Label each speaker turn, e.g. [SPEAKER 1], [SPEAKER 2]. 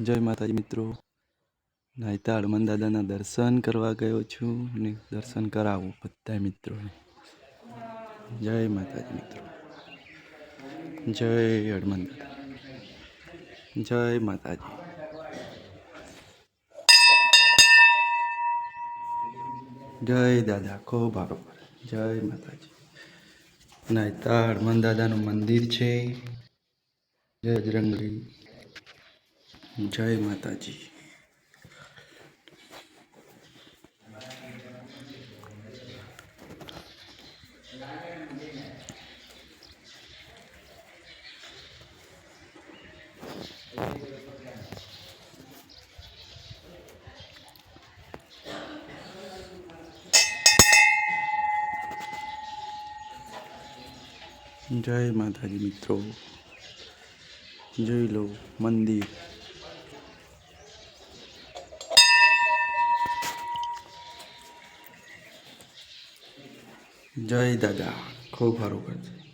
[SPEAKER 1] જય માતાજી મિત્રો. નાયતા હનુમાન દાદાના દર્શન કરવા ગયો છું અને દર્શન કરાવું બધા મિત્રોને. જય માતાજી મિત્રો. જય હનુમાન દાદા જય માતાજી. જય દાદા ખૂબ બરોબર જય માતાજી. નાયતા હનુમાન દાદાનું મંદિર છે. જય બજરંગલી જય માતાજી. જય માતાજી મિત્રો. જોઈ લો મંદિર. જય દાદા. ખૂબ સારું કરશે